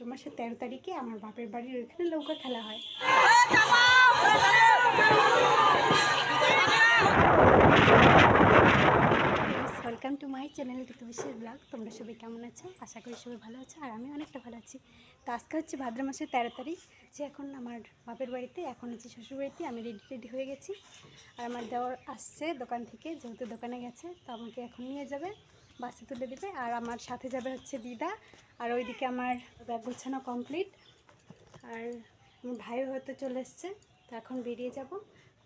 ভাদ্র মাসের তেরো তারিখে আমার বাপের বাড়ির ওইখানে নৌকা খেলা হয়। ওয়েলকাম টু মাই চ্যানেল ঋতু বিশেষ ব্লগ তোমরা সবাই কেমন আছো? আশা করি সবাই ভালো আছো, আর আমি অনেকটা ভালো আছি। তো আজকে হচ্ছে ভাদ্র মাসের তেরো তারিখ, যে এখন আমার বাপের বাড়িতে, এখন হচ্ছে শ্বশুরবাড়িতে আমি রেডি রেডি হয়ে গেছি। আর আমার দেওয়ার আসছে দোকান থেকে, যেহেতু দোকানে গেছে, তো আমাকে এখন নিয়ে যাবে। বাসে তুলে দেবে। আর আমার সাথে যাবে হচ্ছে দিদা। আর ওইদিকে আমার ব্যাগ গোছানো কমপ্লিট আর আমার ভাইও হয়তো চলে এসছে, তো এখন বেরিয়ে যাব।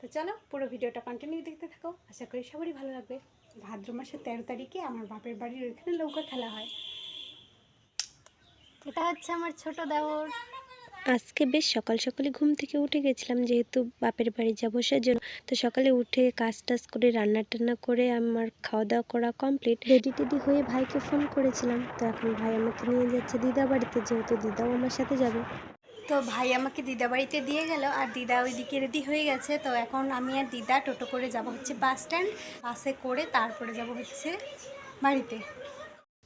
তো চলো, পুরো ভিডিওটা কন্টিনিউ দেখতে থাকো। আশা করি সবারই ভালো লাগবে। ভাদ্র মাসের তেরো তারিখে আমার বাপের বাড়ির ওইখানে নৌকা খেলা হয়। এটা হচ্ছে আমার ছোট দেওর। আজকে বেশ সকাল সকালে ঘুম থেকে উঠে গেছিলাম, যেহেতু বাপের বাড়ি যাব সেজন্য। তো সকালে উঠে কাজ টাজ করে, রান্না টান্না করে, আমার খাওয়া দাওয়া করা কমপ্লিট রেডি টেডি হয়ে ভাইকে ফোন করেছিলাম। তো এখন ভাই আমাকে নিয়ে যাচ্ছে দিদা বাড়িতে, যেহেতু দিদাও আমার সাথে যাবে। তো ভাই আমাকে দিদা বাড়িতে দিয়ে গেল, আর দিদা ওইদিকে রেডি হয়ে গেছে। তো এখন আমি আর দিদা টোটো করে যাব হচ্ছে বাস স্ট্যান্ড বাসে করে তারপরে যাব হচ্ছে বাড়িতে।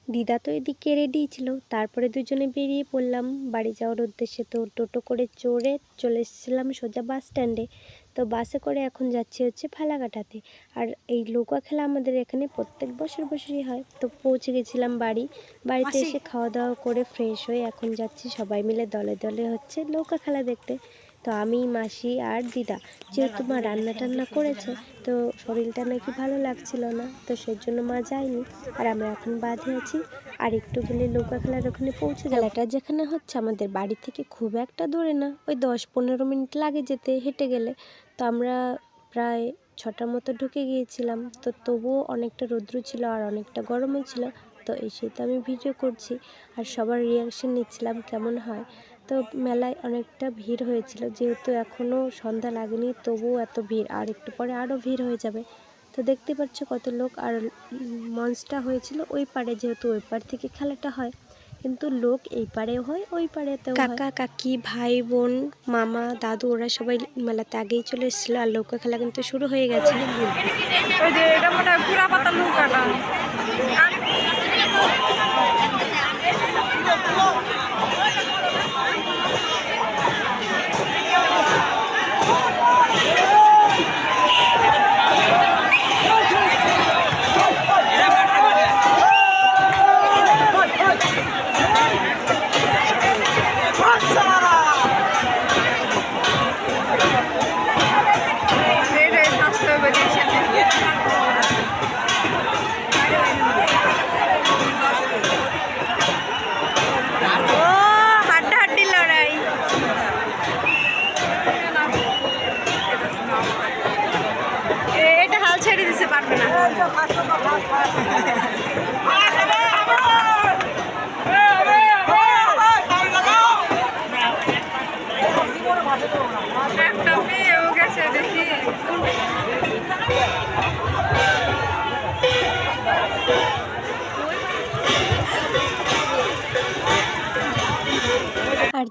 দিদা তো এদিকে রেডি ছিল। তারপরে দুজনে বেরিয়ে পড়লাম। বাড়ি যাওয়ার উদ্দেশ্যে তো টোটো করে চড়ে চলে এসেছিলাম সোজা বাস স্ট্যান্ডে তো বাসে করে এখন যাচ্ছি হচ্ছে ফালাকাটাতে। আর এই নৌকা খেলা আমাদের এখানে প্রত্যেক বছর বছরই হয়। তো পৌঁছে গেছিলাম বাড়ি। বাড়িতে এসে খাওয়া দাওয়া করে ফ্রেশ হয়ে এখন যাচ্ছি সবাই মিলে দলে দলে হচ্ছে নৌকা খেলা দেখতে। তো আমি, মাসি আর দিদা যেহেতু মা রান্না টান্না করেছে, তো শরীরটা নাকি ভালো লাগছিল না, তো সেই জন্য মা যায়নি। আর আমরা এখন বাঁধে আছি, আর একটু গেলে নৌকা খেলার ওখানে পৌঁছে খেলাটা যেখানে হচ্ছে, আমাদের বাড়ি থেকে খুব একটা দূরে না, ওই দশ পনেরো মিনিট লাগে যেতে হেঁটে গেলে। তো আমরা প্রায় ছটার মতো ঢুকে গিয়েছিলাম, তো তবুও অনেকটা রৌদ্র ছিল আর অনেকটা গরমও ছিল। তো এসে তো আমি ভিডিও করছি, আর সবার রিয়াকশন নিচ্ছিলাম কেমন হয়। তো মেলায় অনেকটা ভিড় হয়েছিল। যেহেতু এখনও সন্ধ্যা লাগেনি তবুও এত ভিড়। আর একটু পরে আরও ভিড় হয়ে যাবে। তো দেখতে পাচ্ছ কত লোক। আর মঞ্চটা হয়েছিল ওই পারে যেহেতু ওই পার থেকে খেলাটা হয়। কিন্তু লোক এই পারেও হয় ওই পারেতেও কাকা কাকি ভাই বোন মামা দাদু ওরা সবাই মেলাতে আগেই চলে এসেছিল। আর নৌকা খেলা কিন্তু শুরু হয়ে গেছে। ওই যে এটা মনে হয় পুরা পাতার নৌকাটা। ছেড়ে দিতে পারবে না একটা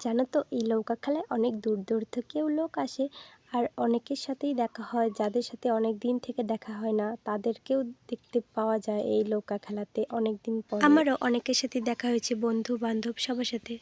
জানো তো এই নৌকা খেলায় অনেক দূর দূর থেকেও লোক আসে আর অনেকের সাথেই দেখা হয় যাদের সাথে অনেক দিন থেকে দেখা হয় না তাদেরকেও দেখতে পাওয়া যায় এই নৌকা খেলাতে অনেক দিন পর আমারও অনেকের সাথে দেখা হয়েছে বন্ধু বান্ধব সবার সাথে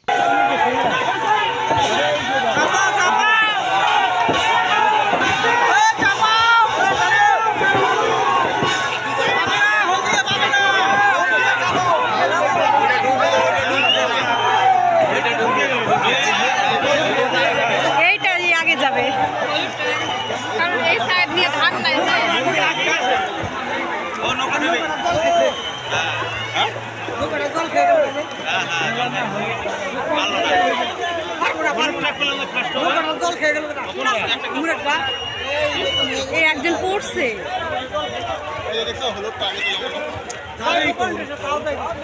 এইটা দিয়ে আগে যাবে কারণ এই সাইড নিয়ে ধান নাই যে। এই একজন পড়ছে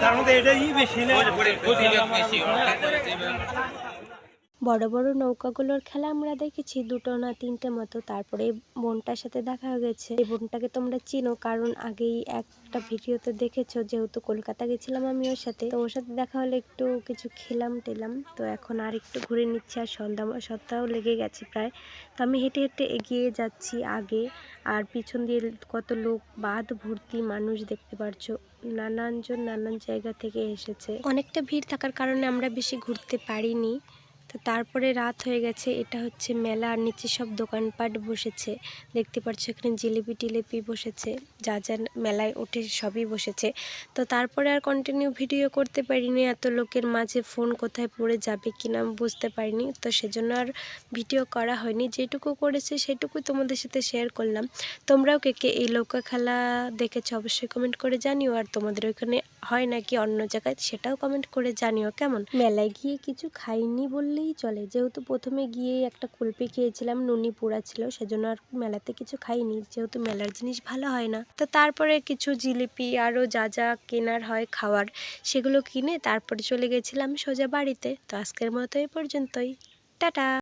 তার মধ্যে এটাই বেশি না? বড় বড় নৌকাগুলোর খেলা আমরা দেখেছি, দুটো না তিনটে মতো। তারপরে বোনটার সাথে দেখা হয়ে গেছে। এই বোনটাকে তোমরা চিনো, কারণ আগেই একটা ভিডিওতে দেখেছ, যেহেতু কলকাতা গেছিলাম আমি ওর সাথে। তো ওর সাথে দেখা হলে একটু কিছু খেলাম টেলাম। তো এখন আর একটু ঘুরে নিচ্ছি, আর সন্ধ্যা সপ্তাহ লেগে গেছে প্রায়। তো আমি হেঁটে হেঁটে এগিয়ে যাচ্ছি আগে। আর পিছন দিয়ে কত লোক বাদ ভর্তি মানুষ দেখতে পারছ। নানানজন, নানান জায়গা থেকে এসেছে। অনেকটা ভিড় থাকার কারণে আমরা বেশি ঘুরতে পারিনি। তো তারপরে রাত হয়ে গেছে, এটা হচ্ছে মেলা, আর নিচে সব দোকানপাট বসেছে। দেখতে পাচ্ছ এখানে জিলিপি টিলিপি বসেছে, যা যা মেলায় ওঠে সবই বসেছে। তো তারপরে আর কন্টিনিউ ভিডিও করতে পারিনি, এত লোকের মাঝে ফোন কোথায় পড়ে যাবে কি কিনা বুঝতে পারিনি। তো সেজন্য আর ভিডিও করা হয়নি, যেটুকু করেছে সেটুকুই তোমাদের সাথে শেয়ার করলাম। তোমরাও কে কে এই নৌকা খেলা দেখেছ অবশ্যই কমেন্ট করে জানিও, আর তোমাদের ওইখানে হয় নাকি অন্য জায়গায় সেটাও কমেন্ট করে জানিও, কেমন? মেলায় গিয়ে কিছু খাইনি বললেই চলে। যেহেতু প্রথমে গিয়ে একটা কুলপি খেয়েছিলাম, নুনি পোড়া ছিল, সেজন্য আর মেলাতে কিছু খাইনি। যেহেতু মেলার জিনিস ভালো হয় না। তো তারপরে কিছু জিলিপি আরও যা যা কেনার হয় খাওয়ার, সেগুলো কিনে তারপরে চলে গেছিলাম সোজা বাড়িতে। তো আজকের মতো এই পর্যন্তই। টাটা!